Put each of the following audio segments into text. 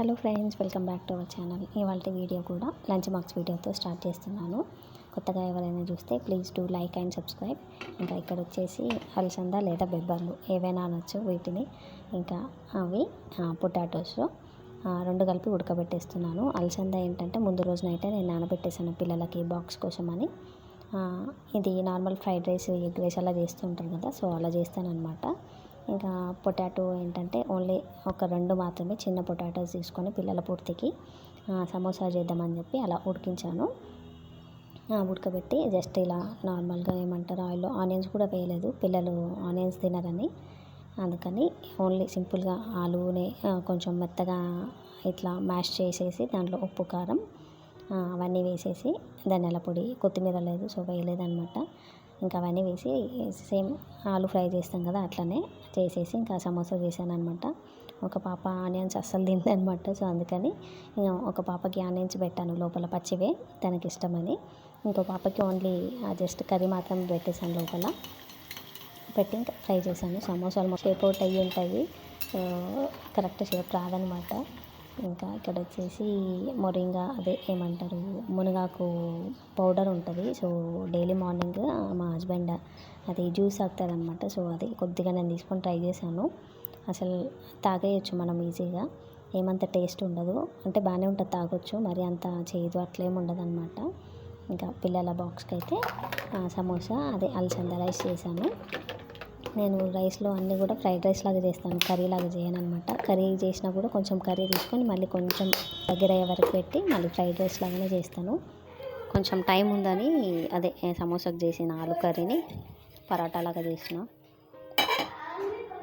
Hello friends welcome back to our channel. ఇవాళ video కూడా lunch box వీడియోతో start చేస్తున్నాను. కొత్తగా ఎవరైనా చూస్తే please do like and subscribe. ఇంకా ఇక్కడ వచ్చేసి అలసంద లేదా బెబ్బర్లు ఏవైనా అనొచ్చు వీటిని. ఇంకా అవి పొటాటోస్ రెండు కలిపి ఉడకబెట్టేస్తున్నాను. అలసంద ఏంటంటే ముందు రోజునైతే నేను నానబెట్టేసాను పిల్లలకి బాక్స్ కోసం అని ఇది normal fried rice egg rice అలా చేస్తుంటారు కదా సో అలా చేస్తానన్నమాట. ఇంకా పొటాటో ఏంటంటే ఓన్లీ ఒక రెండు మాత్రమే చిన్న పొటాటోస్ తీసుకొని పిల్లల పూర్తికి సమోసా చేద్దామని చెప్పి అలా ఉడికించాను. ఉడకబెట్టి జస్ట్ ఇలా నార్మల్గా ఏమంటారు ఆయిల్లో ఆనియన్స్ కూడా వేయలేదు పిల్లలు ఆనియన్స్ తినరని. అందుకని ఓన్లీ సింపుల్గా ఆలునే కొంచెం మెత్తగా ఇట్లా మ్యాష్ చేసేసి దాంట్లో ఉప్పు కారం అవన్నీ వేసేసి ధనియాల పొడి కొత్తిమీర లేదు సో వేయలేదనమాట ఇంకా అవన్నీ వేసి సేమ్ ఆలు ఫ్రై చేస్తాం కదా అట్లనే చేసేసి ఇంకా సమోసా చేశాను అనమాట ఒక పాప ఆనియన్స్ అస్సలు తిందనమాట సో అందుకని ఇంకా ఒక పాపకి ఆనియన్స్ పెట్టాను లోపల పచ్చివే తనకి ఇష్టమని. ఇంకో పాపకి ఓన్లీ జస్ట్ కర్రీ మాత్రం పెట్టేశాను లోపల. పెట్టి ఇంకా ఫ్రై చేశాను. సమోసాలు షేప్ అవుట్ అయ్యి ఉంటాయి. కరెక్ట్ షేప్ రాదనమాట ఇంకా ఇక్కడ వచ్చేసి మొరింగా అదే ఏమంటారు మునగాకు పౌడర్ ఉంటుంది. సో డైలీ మార్నింగ్ మా హస్బెండ్ అది జ్యూస్ అనమాట సో అది కొద్దిగా నేను తీసుకొని ట్రై చేశాను. అసలు తాగేయచ్చు మనం ఈజీగా. ఏమంత టేస్ట్ ఉండదు. అంటే బాగానే ఉంటుంది తాగొచ్చు. మరి అంత చేదు అట్లేం ఉండదు అనమాట ఇంకా పిల్లల బాక్స్కి అయితే సమోసా అదే అలసంద రైస్ చేశాను. నేను రైస్లో అన్నీ కూడా ఫ్రైడ్ రైస్ లాగా చేస్తాను కర్రీ లాగా చేయను అనమాట కర్రీ చేసినా కూడా కొంచెం కర్రీ తీసుకొని మళ్ళీ కొంచెం దగ్గర అయ్యే వరకు పెట్టి మళ్ళీ ఫ్రైడ్ రైస్ లాగానే చేస్తాను. కొంచెం టైం ఉందని అదే సమోసాకు చేసిన ఆలు కర్రీని పరాటా లాగా చేసిన.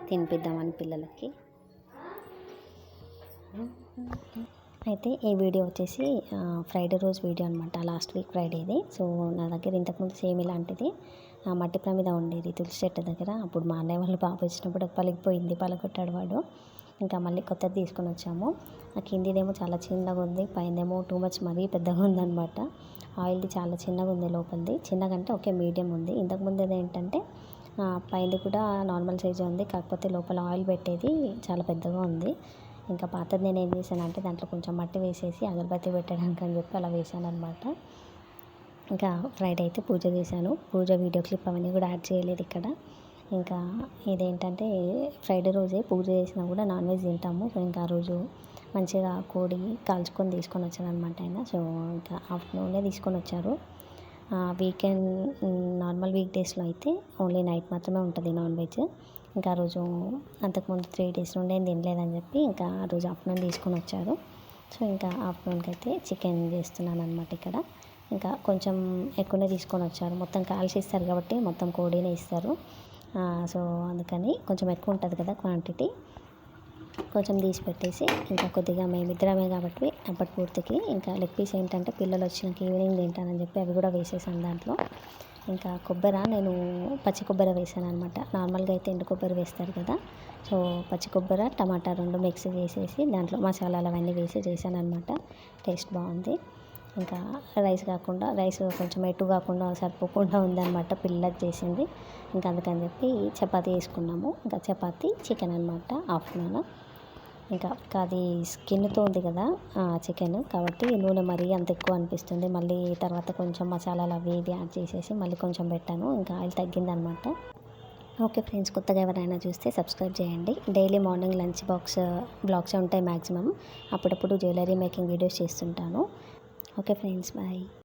తినిపిద్దామని పిల్లలకి. అయితే ఈ వీడియో వచ్చేసి ఫ్రైడే రోజు వీడియో అనమాట లాస్ట్ వీక్ ఫ్రైడేది. సో నా దగ్గర ఇంతకుముందు సేమ్ ఇలాంటిది. మట్టి ప్రమిద ఉండేది తులసి చెట్టు దగ్గర. అప్పుడు మా అన్నయ్య వాళ్ళు బాబు వచ్చినప్పుడు పలికిపోయింది పలగొట్టాడు వాడు. ఇంకా మళ్ళీ కొత్తది తీసుకొని వచ్చాము. ఆ కిందిదేమో చాలా చిన్నగా ఉంది. పైనేమో టూ మచ్ మరీ పెద్దగా ఉందనమాట ఆయిల్ది చాలా చిన్నగా ఉంది లోపలిది. చిన్నగంటే ఓకే మీడియం ఉంది. ఇంతకుముందు ఏంటంటే పైనది కూడా నార్మల్ సైజే ఉంది. కాకపోతే లోపల ఆయిల్ పెట్టేది చాలా పెద్దగా ఉంది. ఇంకా పాతది నేను ఏం చేశాను అంటే దాంట్లో కొంచెం మట్టి వేసేసి అగరబత్తి పెట్టడానికి అని చెప్పి అలా వేసాను అనమాట ఇంకా ఫ్రైడే అయితే పూజ చేశాను. పూజ వీడియో క్లిప్ అవన్నీ కూడా యాడ్ చేయలేదు ఇక్కడ. ఇంకా ఇదేంటంటే ఫ్రైడే రోజే పూజ చేసినా కూడా నాన్ వెజ్ తింటాము. సో ఇంకా ఆ రోజు మంచిగా కోడి కాల్చుకొని తీసుకొని వచ్చారు అనమాట ఆయన. సో ఇంకా ఆఫ్టర్నూనే తీసుకొని వచ్చారు. వీకెండ్ నార్మల్ వీక్ డేస్లో అయితే ఓన్లీ నైట్ మాత్రమే ఉంటుంది నాన్ వెజ్. ఇంకా ఆ రోజు అంతకుముందు త్రీ డేస్ నుండి ఏం తినలేదని చెప్పి ఇంకా ఆ రోజు ఆఫ్టర్నూన్ తీసుకొని వచ్చారు. సో ఇంకా ఆఫ్టర్నూన్కి అయితే చికెన్ చేస్తున్నాను అనమాట ఇక్కడ. ఇంకా కొంచెం ఎక్కువనే తీసుకొని వచ్చారు. మొత్తం కాల్చి ఇస్తారు కాబట్టి మొత్తం కోడినే ఇస్తారు. సో అందుకని కొంచెం ఎక్కువ ఉంటుంది కదా క్వాంటిటీ. కొంచెం తీసి పెట్టేసి ఇంకా కొద్దిగా మేమిద్దరమే కాబట్టి అప్పటి పూర్తికి ఇంకా లెగ్ పీస్ ఏంటంటే పిల్లలు వచ్చినాక ఈవినింగ్ తింటానని చెప్పి అవి కూడా వేసేసాను దాంట్లో. ఇంకా కొబ్బరి నేను పచ్చి కొబ్బరి వేసాను అనమాట నార్మల్గా అయితే ఎండు కొబ్బరి వేస్తారు కదా. సో పచ్చి కొబ్బరి టమాటా రెండు మిక్స్ చేసేసి దాంట్లో మసాలాలు అవన్నీ వేసి చేశాను అనమాట టేస్ట్ బాగుంది. ఇంకా రైస్ కాకుండా రైస్ కొంచెం ఎటు కాకుండా సరిపోకుండా ఉందన్నమాట పిల్లలకు చేసింది. ఇంకా అందుకని చెప్పి చపాతీ వేసుకున్నాము ఇంకా చపాతీ చికెన్ అనమాట ఆఫ్టర్నూన్ ఇంకా అది స్కిన్తో ఉంది కదా చికెన్. కాబట్టి నూనె మరీ అంత ఎక్కువ అనిపిస్తుంది. మళ్ళీ తర్వాత కొంచెం మసాలాలు అవి ఇవి యాడ్ చేసేసి మళ్ళీ కొంచెం పెట్టాను. ఇంకా ఆయిల్ తగ్గిందనమాట ఓకే ఫ్రెండ్స్ కొత్తగా ఎవరైనా చూస్తే సబ్స్క్రైబ్ చేయండి. Daily morning lunch box vlogs ఉంటాయి మ్యాక్సిమం అప్పుడప్పుడు జ్యువెలరీ మేకింగ్ వీడియోస్ చేస్తుంటాను. Okay friends bye